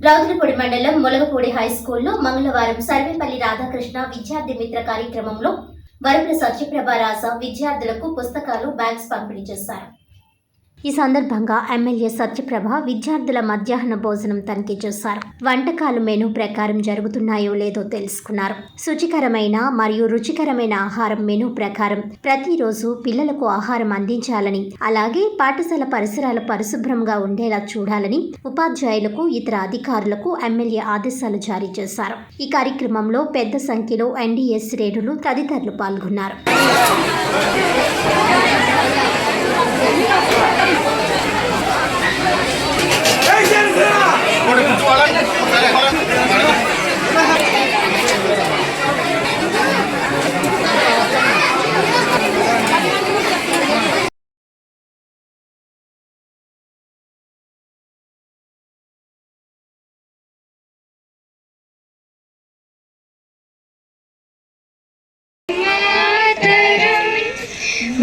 రావులపూడి మండలం ములగపూడి హై స్కూల్లో మంగళవారం సర్వేపల్లి రాధాకృష్ణ విద్యార్థి మిత్ర కార్యక్రమంలో వరపుల సత్యప్రభ రాజా విద్యార్థులకు పుస్తకాలు బ్యాగ్స్ పంపిణీ చేశారు. ఈ సందర్భంగా ఎమ్మెల్యే సత్యప్రభ విద్యార్థుల మధ్యాహ్న భోజనం తనిఖీ చేశారు. వంటకాలు మెనూ ప్రకారం జరుగుతున్నాయో లేదో తెలుసుకున్నారు. శుచికరమైన మరియు రుచికరమైన ఆహారం మెనూ ప్రకారం ప్రతిరోజు పిల్లలకు ఆహారం అందించాలని అలాగే పాఠశాల పరిసరాలు పరిశుభ్రంగా ఉండేలా చూడాలని ఉపాధ్యాయులకు ఇతర అధికారులకు ఎమ్మెల్యే ఆదేశాలు జారీ చేశారు. ఈ కార్యక్రమంలో పెద్ద సంఖ్యలో ఎన్డీఏ శ్రేణులు తదితరులు పాల్గొన్నారు.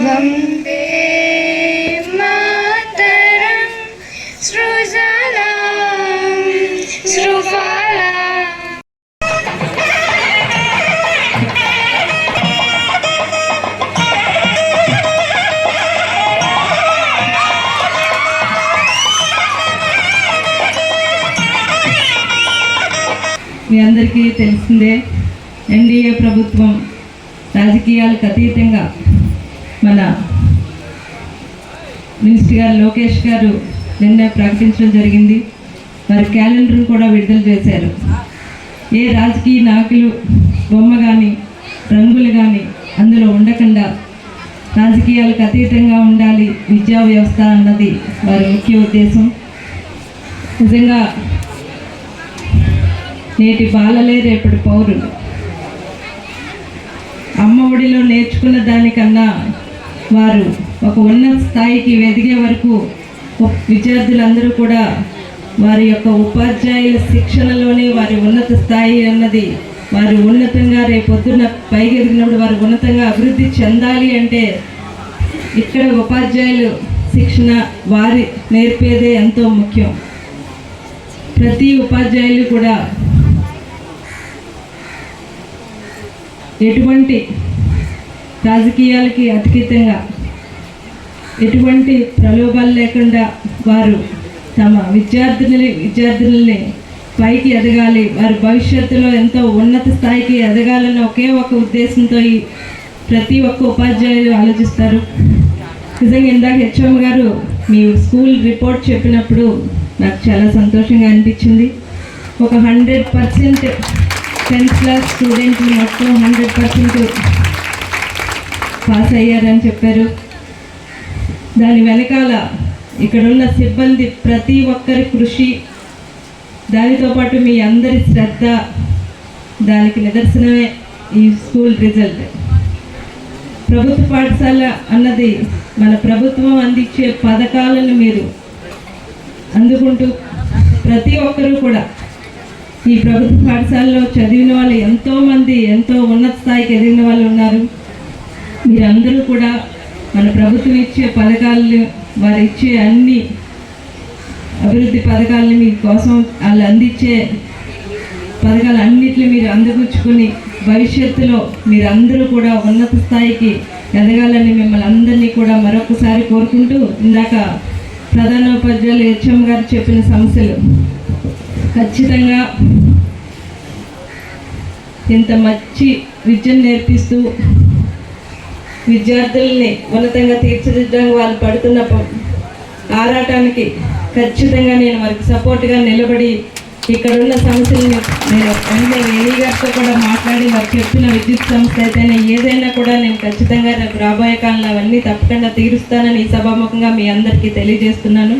वन्दे मातरं सृजलां सृफला మీ అందరికీ తెలిసిందే ఎన్డీఏ ప్రభుత్వం రాజకీయాలకు అతీతంగా మన మినిస్టర్ గారు లోకేష్ గారు నిన్న ప్రకటించడం జరిగింది. వారి క్యాలెండర్ను కూడా విడుదల చేశారు. ఏ రాజకీయ నాకులు బొమ్మ కానీ రంగులు కానీ అందులో ఉండకుండా రాజకీయాలకు అతీతంగా ఉండాలి విద్యా వ్యవస్థ అన్నది వారి ముఖ్య ఉద్దేశం. నిజంగా నేటి బాలలే రేపటి పౌరులు. అమ్మ ఒడిలో నేర్చుకున్న దానికన్నా వారు ఒక ఉన్నత స్థాయికి ఎదిగే వరకు విద్యార్థులందరూ కూడా వారి యొక్క ఉపాధ్యాయుల శిక్షణలోనే వారి ఉన్నత స్థాయి అన్నది వారు ఉన్నతంగా రేపొద్దున పైకి ఎదిగినప్పుడు వారు ఉన్నతంగా అభివృద్ధి చెందాలి అంటే ఇక్కడ ఉపాధ్యాయులు శిక్షణ వారి నేర్పేదే ఎంతో ముఖ్యం. ప్రతి ఉపాధ్యాయులు కూడా ఎటువంటి రాజకీయాలకి అతీతంగా ఎటువంటి ప్రలోభాలు లేకుండా వారు తమ విద్యార్థులని విద్యార్థులని పైకి ఎదగాలి. వారి భవిష్యత్తులో ఎంతో ఉన్నత స్థాయికి ఎదగాలన్న ఒకే ఒక ఉద్దేశంతో ఈ ప్రతి ఒక్క ఉపాధ్యాయులు ఆలోచిస్తారు. నిజంగా ఇందాక హెచ్ఎం గారు మీ స్కూల్ రిపోర్ట్ చెప్పినప్పుడు నాకు చాలా సంతోషంగా అనిపించింది. ఒక హండ్రెడ్ పర్సెంట్ టెన్త్ క్లాస్ స్టూడెంట్లు మొత్తం హండ్రెడ్ పర్సెంట్ పాస్ అయ్యారని చెప్పారు. దాని వెనకాల ఇక్కడున్న సిబ్బంది ప్రతి ఒక్కరి కృషి దానితో పాటు మీ అందరి శ్రద్ధ దానికి నిదర్శనమే ఈ స్కూల్ రిజల్ట్. ప్రభుత్వ పాఠశాల అన్నది మన ప్రభుత్వం అందించే పథకాలను మీరు అందుకుంటూ ప్రతి ఒక్కరూ కూడా ఈ ప్రభుత్వ పాఠశాలలో చదివిన వాళ్ళు ఎంతోమంది ఎంతో ఉన్నత స్థాయికి ఎదిగిన వాళ్ళు ఉన్నారు. మీరందరూ కూడా మన ప్రభుత్వం ఇచ్చే పథకాలను వారు ఇచ్చే అన్ని అభివృద్ధి పథకాలని మీ కోసం వాళ్ళు అందించే పథకాలు అన్నిటిని మీరు అందగుచ్చుకొని భవిష్యత్తులో మీరందరూ కూడా ఉన్నత స్థాయికి ఎదగాలని మిమ్మల్ని అందరినీ కూడా మరొకసారి కోరుకుంటూ ఇందాక ప్రధానోపాధ్యాయులు హెచ్ఎం గారు చెప్పిన సమస్యలు. ఖచ్చితంగా ఇంత మంచి విద్యను నేర్పిస్తూ విద్యార్థుల్ని ఉన్నతంగా తీర్చిదిద్దడానికి వాళ్ళు పడుతున్న ఆరాటానికి ఖచ్చితంగా నేను వారికి సపోర్ట్గా నిలబడి ఇక్కడ ఉన్న సమస్యలను నేను అంటే ఏఈ గారితో కూడా మాట్లాడి వారు చెప్పిన విద్యుత్ సంస్థ అయితేనే ఏదైనా కూడా నేను ఖచ్చితంగా రేపు రాబోయే కాలంలో అవన్నీ తప్పకుండా తీరుస్తానని ఈ సభాముఖంగా మీ అందరికీ తెలియజేస్తున్నాను.